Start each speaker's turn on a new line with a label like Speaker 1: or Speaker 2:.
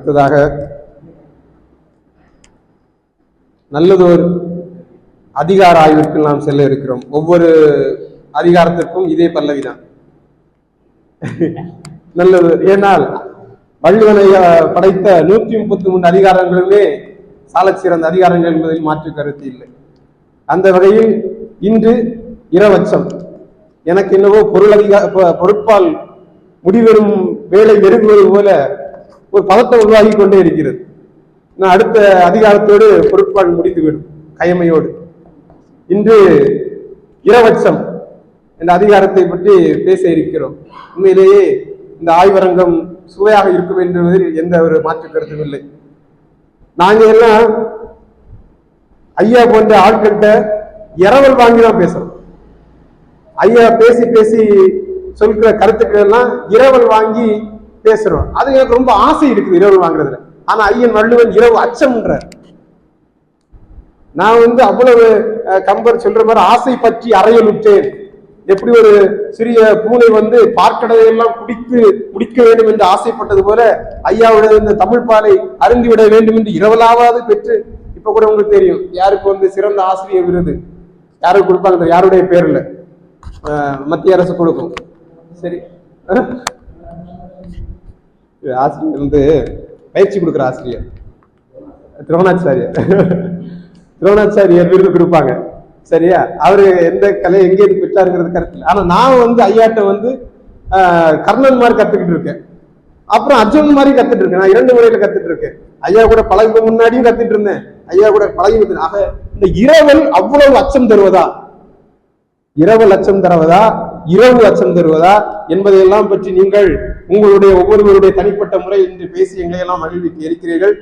Speaker 1: அடுத்ததாக நல்லதொரு அதிகார ஆய்விற்கு நாம் செல்ல இருக்கிறோம். ஒவ்வொரு அதிகாரத்திற்கும் இதே பல்லவிதான். நல்லது. ஏனால் வள்ளுவனை படைத்த நூற்றி முப்பத்தி மூன்று அதிகாரங்களுமே சாலச்சிறந்த அதிகாரங்கள் என்பதில் மாற்று கருத்து இல்லை. அந்த வகையில் இன்று இரவச்சம். எனக்கு என்னவோ பொருள் அதிகா பொருட்பால் முடிவெறும் வேலை நெருங்குவது போல ஒரு பதத்தை உருவாகி கொண்டே இருக்கிறது. நான் அடுத்த அதிகாரத்தோடு பொருட்பால் முடிந்துவிடும் கயமையோடு. இன்று இரவச்சம் என்ற அதிகாரத்தை பற்றி பேச இருக்கிறோம். உண்மையிலேயே இந்த ஆய்வரங்கம் சுவையாக இருக்கும் என்பதில் எந்த ஒரு மாற்று கருத்தும் இல்லை. நாங்க எல்லாம் ஐயா போன்ற ஆட்கள்கிட்ட இரவல் வாங்கி தான் பேசுறோம். ஐயா பேசி பேசி சொல்கிற கருத்துக்கள் எல்லாம் இரவல் வாங்கி பேசுறோம். அது எனக்கு ரொம்ப ஆசை இருக்குது இரவு வாங்குறதுல. ஆனா ஐயன் வள்ளுவன் இரவு அச்சம்ன்ற நான் வந்து அவ்வளவு கம்பர் சொல்ற மாதிரி ஆசை பற்றி அறையலுட்டேன் எப்படி ஒரு சிறிய பூனை வந்து பார்க்கடையெல்லாம் குடித்து முடிக்க வேண்டும் என்று ஆசைப்பட்டது போல ஐயாவுடைய இந்த தமிழ் பாலை அருந்திவிட வேண்டும் என்று இரவலாவது பெற்று இப்ப கூட உங்களுக்கு தெரியும் யாருக்கு வந்து சிறந்த ஆசிரியர் விருது? யாருக்கு கொடுப்பாங்க யாருடைய பேர்ல? மத்திய அரசு கொடுக்கும். சரி. ஆசிரியர் வந்து பயிற்சி கொடுக்குற ஆசிரியர். திரோணாச்சாரியர் திரோணாச்சாரியர் விருது கொடுப்பாங்க. சரியா? அவரு எந்த கலை எங்கே இருந்து பெற்றாருங்கிறது கருத்து இல்லை. ஆனா நான் வந்து ஐயாட்ட வந்து ஆஹ், கர்ணன் மாதிரி கத்துக்கிட்டு இருக்கேன். அப்புறம் அர்ஜுன் மாதிரி கத்துட்டு இருக்கேன். நான் இரண்டு முறையில கத்துட்டு இருக்கேன். ஐயா கூட பழகுக்கு முன்னாடியும் கத்துட்டு இருந்தேன். ஐயா கூட பழகி ஆக இந்த இரவல் அவ்வளவு அச்சம் தருவதா? இரவல் அச்சம் தருவதா? இரவு அச்சம் தருவதா என்பதையெல்லாம் பற்றி நீங்கள் உங்களுடைய ஒவ்வொருவருடைய தனிப்பட்ட முறை என்று பேசி எங்களை எல்லாம் மகிழ்விக்க இருக்கிறீர்கள்.